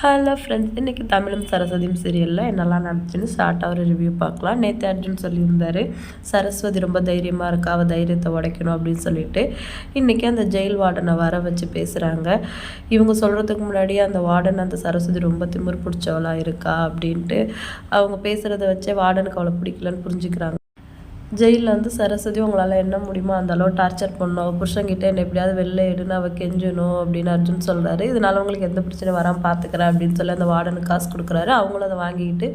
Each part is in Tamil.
ஹலோ ஃப்ரெண்ட்ஸ் இன்றைக்கி தமிழும் சரஸ்வதியும் சீரியலில் என்னெல்லாம் நடந்துச்சுன்னு ஷார்ட்டாக ஒரு ரிவ்யூ பார்க்கலாம். நேற்று அர்ஜுன் சொல்லியிருந்தார் சரஸ்வதி ரொம்ப தைரியமாக இருக்கா? அவள் தைரியத்தை உடைக்கணும் அப்படின்னு சொல்லிட்டு. இன்றைக்கி அந்த ஜெயில் வார்டனை வர வச்சு பேசுகிறாங்க இவங்க சொல்கிறதுக்கு முன்னாடியே அந்த வார்டன் அந்த சரஸ்வதி ரொம்ப திமிர் பிடிச்சவளாக இருக்கா அப்படின்ட்டு அவங்க பேசுகிறத வச்சே வார்டனுக்கு அவளை பிடிக்கலன்னு புரிஞ்சுக்கிறாங்க. ஜெயிலில் வந்து சரஸ்வதி உங்களால் என்ன முடியுமோ அந்த அளவு டார்ச்சர் பண்ணோம். புருஷங்கிட்ட என்ன எப்படியாவது வெளில எடுன்னு அவள் கெஞ்சணும் அப்படின்னு அர்ஜுன் சொல்கிறாரு இதனால் அவங்களுக்கு எந்த பிரச்சனையும் வராமல் பார்த்துக்கிறேன் அப்படின்னு சொல்லி அந்த வார்டனுக்கு காசு கொடுக்குறாரு. அவங்களும் அதை வாங்கிக்கிட்டு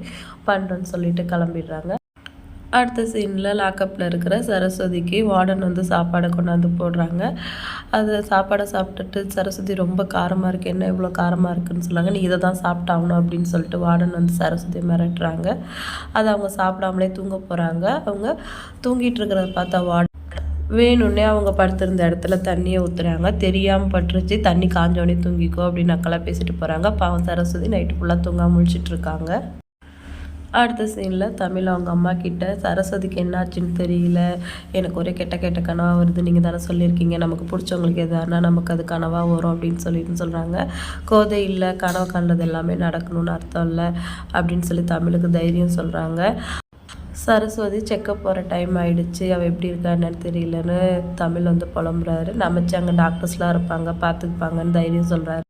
பண்ணுறேன்னு சொல்லிட்டு கிளம்பிடுறாங்க. அடுத்த சீனில் லாக்கப்பில் இருக்கிற சரஸ்வதிக்கு வார்டன் வந்து சாப்பாடை கொண்டாந்து போடுறாங்க. அது சாப்பாடை சாப்பிட்டுட்டு சரஸ்வதி ரொம்ப காரமாக இருக்குது என்ன இவ்வளோ காரமாக இருக்குதுன்னு சொன்னாங்க. நீ இதை தான் சாப்பிட்டாகணும் அப்படின்னு சொல்லிட்டு வார்டன் வந்து சரஸ்வதி மிரட்டுறாங்க. அதை அவங்க சாப்பிடாமலே தூங்க போகிறாங்க அவங்க தூங்கிட்டு இருக்கிறத பார்த்தா வார்டன் வேணும்னே அவங்க படுத்திருந்த இடத்துல தண்ணியை ஊற்றுறாங்க தெரியாமல் பட்டுருச்சு. தண்ணி காஞ்சோடனே தூங்கிக்கோ அப்படின்னு அக்கெல்லாம் பேசிட்டு போகிறாங்க பாவம் சரஸ்வதி நைட்டு ஃபுல்லாக தூங்காமல் முழிச்சிட்ருக்காங்க அடுத்த சீனில் தமிழ் அவங்க அம்மா கிட்ட சரஸ்வதிக்கு என்னாச்சுன்னு தெரியல. எனக்கு ஒரே கெட்ட கெட்ட கனவாக வருது. நீங்கள் தானே சொல்லியிருக்கீங்க. நமக்கு பிடிச்சவங்களுக்கு எதானா நமக்கு அது கனவாக வரும் அப்படின்னு சொல்லிட்டு சொல்கிறாங்க கோதை இல்லை கனவு கண்டது எல்லாமே நடக்கணும்னு அர்த்தம் இல்லை அப்படின்னு சொல்லி தமிழுக்கு தைரியம் சொல்கிறாங்க சரஸ்வதி செக்கப் போகிற டைம் ஆகிடுச்சு அவள் எப்படி இருக்கா தெரியலன்னு தமிழ் வந்து புலம்புறாரு. நமச்சு அங்கே டாக்டர்ஸ்லாம் இருப்பாங்க பார்த்துக்குப்பாங்கன்னு தைரியம் சொல்கிறாரு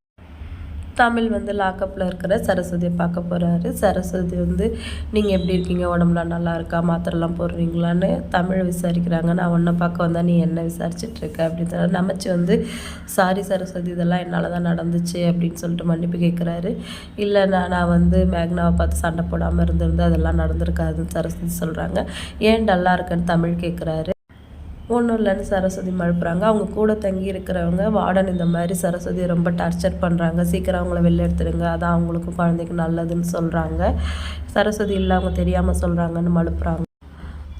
தமிழ் வந்து லாக்கப்பில் இருக்கிற சரஸ்வதியை பார்க்க போகிறாரு சரஸ்வதி வந்து நீங்கள் எப்படி இருக்கீங்க? உடம்புலாம் நல்லா இருக்கா? மாத்திரலாம் போடுறீங்களான்னு தமிழை விசாரிக்கிறாங்க. நான் ஒன்றை பார்க்க வந்தால் நீ என்ன விசாரிச்சிட்ருக்க அப்படின்னு சொல்லி நமச்சு வந்து சாரி சரஸ்வதி இதெல்லாம் என்னால் தான் நடந்துச்சு அப்படின்னு சொல்லிட்டு மன்னிப்பு கேட்குறாரு இல்லை நான் நான் வந்து மேக்னாவை பார்த்து சண்டை போடாமல் இருந்திருந்து அதெல்லாம் நடந்திருக்காதுன்னு சரஸ்வதி சொல்கிறாங்க ஏன் நல்லா இருக்குன்னு தமிழ் கேட்குறாரு ஒன்றும் இல்லைன்னு சரஸ்வதி மழுப்புறாங்க. அவங்க கூட தங்கி இருக்கிறவங்க வார்டன் இந்த மாதிரி சரஸ்வதி ரொம்ப டார்ச்சர் பண்ணுறாங்க சீக்கிரம் அவங்கள வெளில எடுத்துடுங்க. அதான் அவங்களுக்கும் குழந்தைக்கு நல்லதுன்னு சொல்கிறாங்க சரஸ்வதி இல்லை அவங்க தெரியாமல் சொல்கிறாங்கன்னு மழுப்புறாங்க.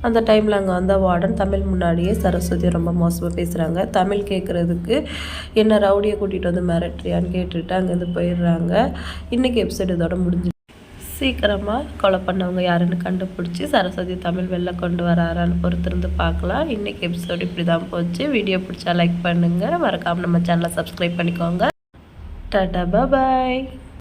அந்த டைமில் அங்கே வந்த வார்டன் தமிழ் முன்னாடியே சரஸ்வதி ரொம்ப மோசமாக பேசுகிறாங்க தமிழ் கேட்குறதுக்கு என்ன ரவுடியை கூட்டிகிட்டு வந்து மிரட்டுறியான்னு கேட்டுட்டு அங்கேருந்து போயிடுறாங்க. இன்றைக்கி எபிசோடு இதோட முடிஞ்சு சீக்கிரமாக கொலை பண்ணவங்க யாருன்னு கண்டுபிடிச்சி சரஸ்வதி தமிழ் வெளில கொண்டு வராரான்னு பொறுத்திருந்து பார்க்கலாம். இன்றைக்கி எபிசோடு இப்படி தான் போச்சு. வீடியோ பிடிச்சா லைக் பண்ணுங்கள் மறக்காமல் நம்ம சேனலை சப்ஸ்கிரைப் பண்ணிக்கோங்க. டாட்டா பாய்